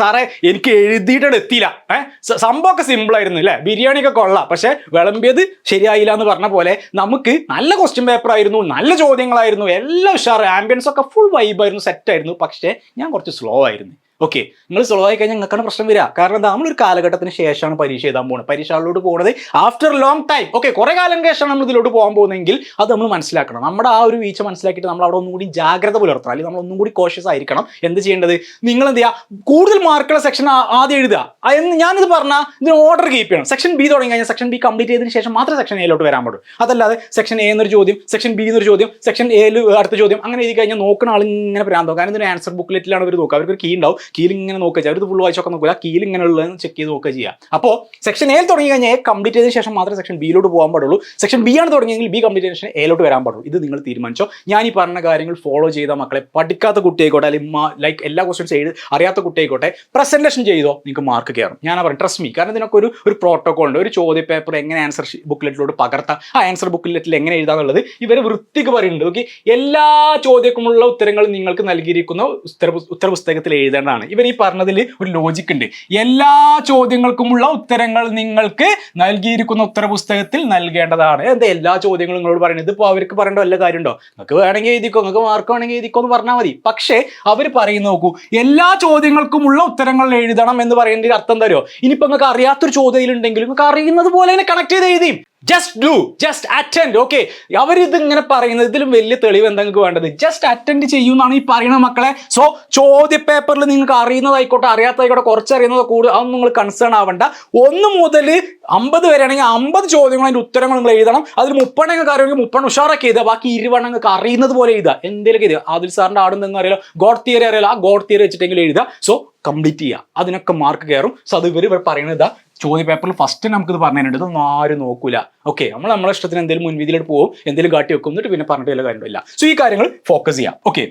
സാറേ എനിക്ക് എഴുതിയിട്ടത് എത്തിയില്ല. ഏഹ് സംഭവമൊക്കെ സിമ്പിൾ ആയിരുന്നു അല്ലേ? ബിരിയാണിയൊക്കെ കൊള്ളാം. പക്ഷേ വിളമ്പിയത് ശരിയായില്ല എന്ന് പറഞ്ഞ പോലെ നമുക്ക് നല്ല ക്വസ്റ്റ്യൻ പേപ്പർ ആയിരുന്നു നല്ല ചോദ്യങ്ങളായിരുന്നു എല്ലാം ഉഷാറ് ആംബിയൻസ് ഒക്കെ ഫുൾ വൈബായിരുന്നു സെറ്റായിരുന്നു പക്ഷേ ഞാൻ കുറച്ച് സ്ലോ ആയിരുന്നു. ഓക്കെ നിങ്ങൾ സ്ലോ ആയി കഴിഞ്ഞാൽ നിങ്ങൾക്കാണ് പ്രശ്നം വരിക. കാരണം നമ്മളൊരു കാലഘട്ടത്തിന് ശേഷമാണ് പരീക്ഷ എഴുതാൻ പോകുന്നത്. പരീക്ഷകളിലോട്ട് പോകുന്നത് ആഫ്റ്റർ ലോങ് ടൈം ഓക്കെ കുറെ കാലം ശേഷമാണ് നമ്മൾ ഇതിലോട്ട് പോകാൻ പോകുന്നതെങ്കിൽ അത് നമ്മൾ മനസ്സിലാക്കണം. നമ്മുടെ ആ ഒരു വീഴ്ച മനസ്സിലാക്കിയിട്ട് നമ്മൾ അവിടെ ഒന്നുകൂടി ജാഗ്രത പുലർത്തണം. അല്ലെങ്കിൽ നമ്മൾ ഒന്നും കൂടി കോഷ്യസ് ആയിരിക്കണം. എന്ത് ചെയ്യേണ്ടത്? നിങ്ങൾ എന്ത് ചെയ്യുക? കൂടുതൽ മാർക്കുള്ള സെക്ഷൻ ആദ്യം എഴുതുക. എന്ന് ഞാനിത് പറഞ്ഞാൽ ഇതിന് ഓർഡർ കീപ്പ് ചെയ്യണം. സെക്ഷൻ ബി തുടങ്ങി കഴിഞ്ഞാൽ സെക്ഷൻ ബി കംപ്ലീറ്റ് ചെയ്തതിന് ശേഷം മാത്രമേ സെക്ഷൻ എയിലോട്ട് വരാൻ പാടുള്ളൂ. അതല്ലാതെ സെക്ഷൻ എ എന്നൊരു ചോദ്യം സെക്ഷൻ ബി എന്നൊരു ചോദ്യം സെക്ഷൻ എയിൽ അടുത്ത ചോദ്യം അങ്ങനെ എഴുതി കഴിഞ്ഞാൽ നോക്കുന്ന ആൾ ഇങ്ങനെ പ്രാന്തോ. കാരണം ഇതിന് ആൻസർ ബുക്ക്ലെറ്റിലാണ് അവർ നോക്കുക. അവർക്ക് കീ ഉണ്ടാവും. കീയിൽ ഇങ്ങനെ നോക്കുക അവർ ഫുൾ വായിച്ചൊക്കെ നോക്കുക. ഇങ്ങനെ ഉള്ളതെന്ന് ചെക്ക് ചെയ്ത് നോക്കുക ചെയ്യുക. അപ്പോൾ സെക്ഷൻ എയിൽ തുടങ്ങി കഴിഞ്ഞാൽ എ കംപ്ലീറ്റ് ചെയ്തതിന് ശേഷം മാത്രമേ സെക്ഷൻ ബിയിലോട്ട് പോകാൻ പാടുള്ളൂ. സെക്ഷൻ ബി ആണ് തുടങ്ങിയെങ്കിൽ ബി കംപ്ലീറ്റ് ചെയ്തതിന് ശേഷം എയിലോട്ട് വരാൻ പാടുള്ളൂ. ഇത് നിങ്ങൾ തീരുമാനിച്ചോ. ഞാൻ ഈ പറഞ്ഞ കാര്യങ്ങൾ ഫോളോ ചെയ്ത മക്കളെ പഠിക്കാത്ത കുട്ടിയായിക്കോട്ടെ അല്ലെങ്കിൽ ലൈക്ക് എല്ലാ ക്വസ്റ്റ്യൻസ് എഴുതി അറിയാത്ത കുട്ടിയായിക്കോട്ടെ പ്രസന്റേഷൻ ചെയ്തോ നിങ്ങൾക്ക് മാർക്ക് കയറും. ഞാൻ പറഞ്ഞു ട്രസ്റ്റ് മീ കാരണം ഇതിനൊക്കെ ഒരു ഒരു പ്രോട്ടോകോൾ ഉണ്ട്. ഒരു ചോദ്യ പേപ്പർ എങ്ങനെ ആൻസർ ബുക്ക്ലെറ്റിലോട്ട് പകർത്താം. ആ ആൻസർ ബുക്ക്ലെറ്റിൽ എങ്ങനെ എഴുതാന്നുള്ളത് ഇവർ വൃത്തിക്ക് പറയുന്നുണ്ട്. ഓക്കെ എല്ലാ ചോദ്യക്കുമുള്ള ഉത്തരങ്ങളും നിങ്ങൾക്ക് നൽകിയിരിക്കുന്ന. ഉത്തര ഉത്തര പുസ്തകത്തിൽ എഴുതേണ്ടതാണ് ഇവർ ഈ പറഞ്ഞതിൽ ഒരു ലോജിക് ഉണ്ട്. എല്ലാ ചോദ്യങ്ങൾക്കുമുള്ള ഉത്തരങ്ങൾ നിങ്ങൾക്ക് നൽകിയിരിക്കുന്ന ഉത്തരപുസ്തകത്തിൽ നൽകേണ്ടതാണ്. എന്താ? എല്ലാ ചോദ്യങ്ങളും നിങ്ങളോട് പറയുന്നത്. ഇതിപ്പോൾ അവർക്ക് പറയേണ്ട വല്ല കാര്യമുണ്ടോ? നിങ്ങൾക്ക് വേണമെങ്കിൽ എഴുതിക്കോ നിങ്ങൾക്ക് മാർക്ക് വേണമെങ്കിൽ എഴുതിക്കോ എന്ന് പറഞ്ഞാൽ മതി. പക്ഷേ അവർ പറയുന്ന നോക്കൂ. എല്ലാ ചോദ്യങ്ങൾക്കുമുള്ള ഉത്തരങ്ങൾ എഴുതണം എന്ന് പറയുന്നതിന്റെ അർത്ഥം തരുമോ ഇനിയിപ്പോൾ നിങ്ങൾക്ക് അറിയാത്തൊരു ചോദ്യം നിങ്ങൾക്ക് അറിയുന്നത് പോലെ തന്നെ കണക്ട് ചെയ്ത് എഴുതിയും. Just do just attend okay അവരിത് ഇങ്ങനെ പറയുന്നത് ഇതിലും വലിയ തെളിവ് എന്താ വേണ്ടത്? ജസ്റ്റ് അറ്റൻഡ് ചെയ്യുമെന്നാണ് ഈ പറയുന്ന മക്കളെ. സോ ചോദ്യ പേപ്പറിൽ നിങ്ങൾക്ക് അറിയുന്നതായിക്കോട്ടെ അറിയാത്തതായിക്കോട്ടെ കുറച്ച് അറിയുന്നത് കൂടുതൽ അതൊന്നും നിങ്ങൾ കൺസേൺ ആവണ്ട. ഒന്ന് മുതൽ അമ്പത് വരെ ആണെങ്കിൽ അമ്പത് ചോദ്യങ്ങൾ അതിന്റെ ഉത്തരങ്ങൾ നിങ്ങൾ എഴുതണം. അതിൽ മുപ്പെണ്ണം നിങ്ങൾക്ക് അറിയുമെങ്കിൽ മുപ്പണം ഉഷാറൊക്കെ എഴുതുക. ബാക്കി ഇരുവണ്ണം നിങ്ങൾക്ക് അറിയുന്നത് പോലെ എഴുതുക. എന്തെങ്കിലും എഴുതുക. ആദിൽ സാറിന്റെ ആടുന്നെന്ന് അറിയാലോ? ഗോഡ് തിയറി അറിയാലോ? ആ ഗോഡ് തിയറി വെച്ചിട്ടെങ്കിലും എഴുതുക. സോ കംപ്ലീറ്റ് ചെയ്യുക അതിനൊക്കെ മാർക്ക് കയറും. സോ അത് ഇവർ പറയുന്നത് ഇതാ ചോദ്യ പേപ്പറിൽ ഫസ്റ്റ് നമുക്കിത് പറഞ്ഞു തരുന്നുണ്ട്. ഇതൊന്നും ആരും നോക്കൂല. ഓക്കെ നമ്മൾ നമ്മളെ ഇഷ്ടത്തിന് എന്തെങ്കിലും മുൻവിധിയിലോട്ട് പോകും എന്തെങ്കിലും കാട്ടി വെക്കും എന്നിട്ട് പിന്നെ പറഞ്ഞിട്ട് വല്ല കാര്യമില്ല സോ ഈ കാര്യങ്ങൾ ഫോക്കസ് ചെയ്യാം. ഓക്കെ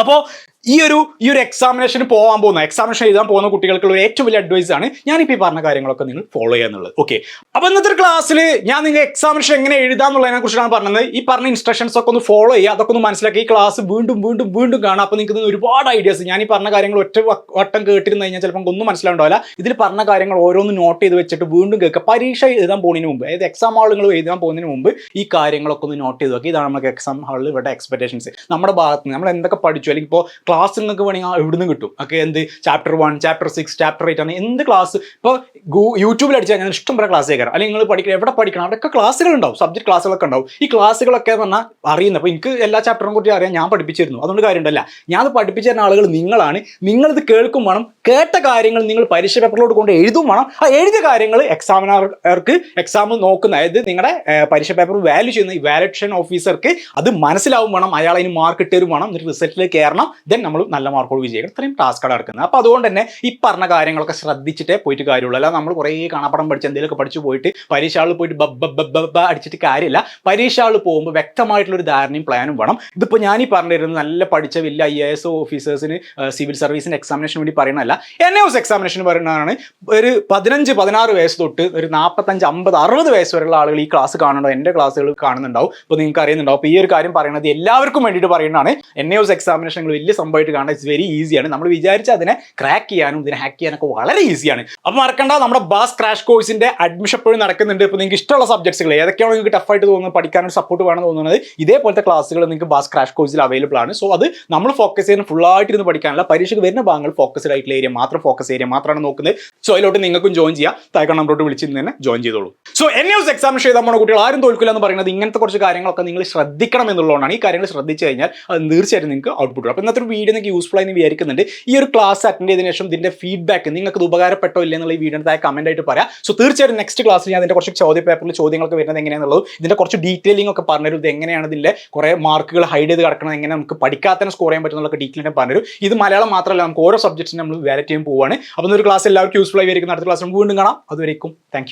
അപ്പോൾ ഈ ഒരു ഈ ഒരു എക്സാമിനേഷന് പോകാൻ പോകുന്ന എക്സാമിനേഷൻ എഴുതാൻ പോകുന്ന കുട്ടികൾക്കുള്ള ഏറ്റവും വലിയ അഡ്വൈസ് ആണ് ഞാനിപ്പോൾ ഈ പറഞ്ഞ കാര്യങ്ങളൊക്കെ നിങ്ങൾ ഫോളോ ചെയ്യാന്നുള്ളത് ഓക്കെ അപ്പോൾ ഇന്നത്തെ ക്ലാസ്സിൽ ഞാൻ നിങ്ങൾ എക്സാമിനേഷൻ എങ്ങനെ എഴുതാന്നുള്ളതിനെ കുറിച്ചാണ് പറഞ്ഞത്. ഈ പറഞ്ഞ ഇൻസ്ട്രക്ഷൻസ് ഒക്കെ ഒന്ന് ഫോളോ ചെയ്യുക. അതൊക്കെ ഒന്ന് മനസ്സിലാക്കി ഈ ക്ലാസ് വീണ്ടും വീണ്ടും വീണ്ടും കാണാം. അപ്പോൾ നിങ്ങൾക്ക് ഒരുപാട് ഐഡിയാസ് ഞാൻ ഈ പറഞ്ഞ കാര്യങ്ങൾ ഒറ്റ വട്ടം കേട്ടിരുന്നു കഴിഞ്ഞാൽ ചിലപ്പോൾ ഒന്നും മനസ്സിലാവുണ്ടാവില്ല. ഇതിൽ പറഞ്ഞ കാര്യങ്ങൾ ഓരോന്ന് നോട്ട് ചെയ്ത് വെച്ചിട്ട് വീണ്ടും കേൾക്കുക. പരീക്ഷ എഴുതാൻ പോകുന്നതിന് മുമ്പ് അതായത് എക്സാം ഹാളുകൾ എഴുതാൻ പോകുന്നതിന് മുമ്പ് ഈ കാര്യങ്ങളൊക്കെ ഒന്ന് നോട്ട് ചെയ്ത് നോക്കി ഇതാണ് നമുക്ക് എക്സാം ഹാളിൽ ഇവിടെ എക്സ്പെക്ടേഷൻസ് നമ്മുടെ ഭാഗത്ത് നമ്മൾ എന്തൊക്കെ പഠിച്ചു? അല്ലെങ്കിൽ ഇപ്പോൾ ക്ലാസ്സിൽ നിങ്ങൾക്ക് വേണമെങ്കിൽ എവിടുന്ന് കിട്ടും. ഒക്കെ എന്ത്? Chapter one chapter six chapter eight ആണ്. എന്ത് ക്ലാസ് ഇപ്പോൾ യൂട്യൂബിൽ അടിച്ചാൽ ഞാൻ ഇഷ്ടം പോലെ ക്ലാസ് കേൾക്കാം അല്ലെങ്കിൽ നിങ്ങൾ പഠിക്കണം എവിടെ പഠിക്കണം? അവിടെയൊക്കെ ക്ലാസ്സുകൾ ഉണ്ടാവും. സബ്ജക്ട് ക്ലാസ്സുകളൊക്കെ ഉണ്ടാവും. ഈ ക്ലാസ്സുകളൊക്കെ എന്ന് പറഞ്ഞാൽ അറിയുന്നത് അപ്പോൾ എനിക്ക് എല്ലാ ചാപ്റ്ററും കുറിച്ച് അറിയാം ഞാൻ പഠിപ്പിച്ചിരുന്നു. അതുകൊണ്ട് കാര്യമുണ്ടല്ല ഞാൻ പഠിപ്പിച്ചു തരുന്ന ആളുകൾ നിങ്ങളാണ്. നിങ്ങളിത് കേൾക്കും വേണം. കേട്ട കാര്യങ്ങൾ നിങ്ങൾ പരീക്ഷ പേപ്പറിലോട്ട് കൊണ്ട് എഴുതും വേണം. ആ എഴുതിയ കാര്യങ്ങൾ എക്സാമിനർക്ക് എക്സാം നോക്കുന്ന അതായത് നിങ്ങളുടെ പരീക്ഷ പേപ്പർ വാല്യൂ ചെയ്യുന്ന ഈ വാലുവേഷൻ ഓഫീസർക്ക് അത് മനസ്സിലാവും വേണം. അയാൾ അതിന് മാർക്ക് ഇട്ടേരും വേണം. എന്നിട്ട് റിസൾട്ടിൽ കയറണം. ദെൻ നമ്മൾ നല്ല മാർക്കോട് വിജയിക്കണം ഇത്രയും ടാസ്ക്കാണ് നടക്കുന്നത് അപ്പോൾ അതുകൊണ്ട് തന്നെ ഈ പറഞ്ഞ കാര്യങ്ങളൊക്കെ ശ്രദ്ധിച്ചിട്ടേ പോയിട്ട് കാര്യമുള്ളൂ. അല്ലാതെ നമ്മൾ കുറേ കാണാപ്പടം പഠിച്ച് എന്തെങ്കിലുമൊക്കെ പഠിച്ചു പോയിട്ട് പരീക്ഷകൾ പോയിട്ട് ബബ് ബബ് ബബ് ബബ് അടിച്ചിട്ട് കാര്യമില്ല. പരീക്ഷകൾ പോകുമ്പോൾ വ്യക്തമായിട്ടുള്ള ഒരു ധാരണയും പ്ലാനും വേണം. ഇതിപ്പോൾ ഞാൻ ഈ പറഞ്ഞിരുന്നത് നല്ല പഠിച്ച വലിയ ഐ എ എസ് ഓഫീസേഴ്സിന് സിവിൽ സർവീസിന് എക്സാമിനേഷന് വേണ്ടി പറയണമല്ല എൻ എസ് എക്സാമിനേഷന് പറയുന്നതാണ് ഒരു പതിനഞ്ച് പതിനാറ് വയസ്സ് തൊട്ട് ഒരു നാൽപ്പത്തഞ്ച് അമ്പത് അറുപത് വയസ്സ് വരെയുള്ള ആളുകൾ ഈ ക്ലാസ് കാണുന്നുണ്ടോ? എന്റെ ക്ലാസ്സുകൾ കാണുന്നുണ്ടാവും. അപ്പോൾ നിങ്ങൾക്ക് അറിയുന്നുണ്ടാവും. അപ്പോൾ ഈ ഒരു കാര്യം പറയുന്നത് എല്ലാവർക്കും വേണ്ടിയിട്ട് പറയുന്നതാണ്. എൻ എസ് എക്സാമിനേഷൻ വലിയ സംഭവമായിട്ട് കാണാൻ ഇറ്റ്സ് വെരി ഈസിയാണ് നമ്മൾ വിചാരിച്ച അതിനെ ക്രാക്ക് ചെയ്യാനും ഇതിനെ ഹാക്ക് ചെയ്യാനൊക്കെ വളരെ ഈസിയാണ് അപ്പോൾ മറക്കണ്ട നമ്മുടെ ബാസ് ക്രാഷ് കോഴ്സിന്റെ അഡ്മിഷൻ എപ്പോഴും നടക്കുന്നുണ്ട്. ഇപ്പോൾ നിങ്ങൾക്ക് ഇഷ്ടമുള്ള സബ്ജക്ട്സുകൾ ഏതൊക്കെയാണോ നിങ്ങൾക്ക് ടഫായിട്ട് തോന്നുന്നത് പഠിക്കാനൊരു സപ്പോർട്ട് വേണം തോന്നുന്നത് ഇതേപോലത്തെ ക്ലാസ്സുകൾ നിങ്ങൾക്ക് ബാസ് ക്രാഷ് കോഴ്സിൽ അവൈലബിൾ ആണ്. സോ അത് നമ്മൾ ഫോക്കസ് ചെയ്യുന്ന ഫുൾ ആയിട്ട് ഇരുന്ന് പഠിക്കാനുള്ള പരീക്ഷയ്ക്ക് വരുന്ന ഭാഗങ്ങൾ ഫോക്കസ്ഡ് ആയിട്ടുള്ള ഏരിയ മാത്രം ഫോക്കസ് ഏരിയ മാത്രമാണ് നോക്കുന്നത്. സോ അതിലോട്ട് നിങ്ങൾക്കും ജോയിൻ ചെയ്യാം. തായ്ക്കാൻ നമ്മളോട്ട് വിളിച്ച് തന്നെ ജോയിൻ ചെയ്തോളൂ. സോ എൻ എസ് എക്സാം ചെയ്ത നമ്മുടെ കുട്ടികൾ ആരും തോൽക്കില്ല എന്ന് പറയുന്നത് ഇങ്ങനത്തെ കുറച്ച് കാര്യങ്ങളൊക്കെ നിങ്ങൾ ശ്രദ്ധിക്കണം എന്നുള്ളതാണ് ഈ കാര്യങ്ങൾ ശ്രദ്ധിച്ചു കഴിഞ്ഞാൽ അത് തീർച്ചയായിട്ടും നിങ്ങൾക്ക് ഔട്ട്പുട്ട് അപ്പോൾ ഇന്നത്തെ വീഡിയോ നിങ്ങൾക്ക് യൂസ്ഫുൾ ആയി വിചാരിക്കുന്നുണ്ട്. ഈ ഒരു ക്ലാസ് അറ്റൻഡ് ചെയ്തതിനു ശേഷം ഇതിന്റെ ഫീഡ്ബാക്ക് നിങ്ങൾക്ക് ഇത് ഉപകാരപ്പെട്ടോ ഇല്ല എന്നുള്ള ഈ വീഡിയോ താഴെ കമന്റ് ആയിട്ട് പറയാം. സോ തീർച്ചയായിട്ടും നെക്സ്റ്റ് ക്ലാസ്സിൽ ഞാൻ അതിന്റെ കുറച്ച് ചോദ്യ പേപ്പറിൽ ചോദ്യങ്ങളൊക്കെ വരുന്നത് എങ്ങനെയാണെന്നുള്ളതും ഇതിന്റെ കുറച്ച് ഡീറ്റെയിലിംഗ് ഒക്കെ പറഞ്ഞു ഇത് എങ്ങനെയാണ് ഇതിന്റെ കുറെ മാർക്കുകൾ ഹൈഡ് ചെയ്ത് കിടക്കണം എങ്ങനെ നമുക്ക് പഠിക്കാത്തതിനെ സ്കോർ ചെയ്യാൻ പറ്റുന്ന ഡീറ്റെയിൽ ഞാൻ പറഞ്ഞുതരും. ഇത് മലയാളം മാത്രമല്ല നമുക്ക് ഓരോ സബ്ജക്റ്റിനും നമ്മൾ വാലറ്റ് ചെയ്യാൻ പോവാണ്. അപ്പോൾ ഒരു ക്ലാസ് എല്ലാവർക്കും യൂസ്ഫുൾ ആയി വരിക്കുന്ന അടുത്ത ക്ലാസ് നമുക്ക് വീണ്ടും കാണാം. അതുവരേക്കും താങ്ക്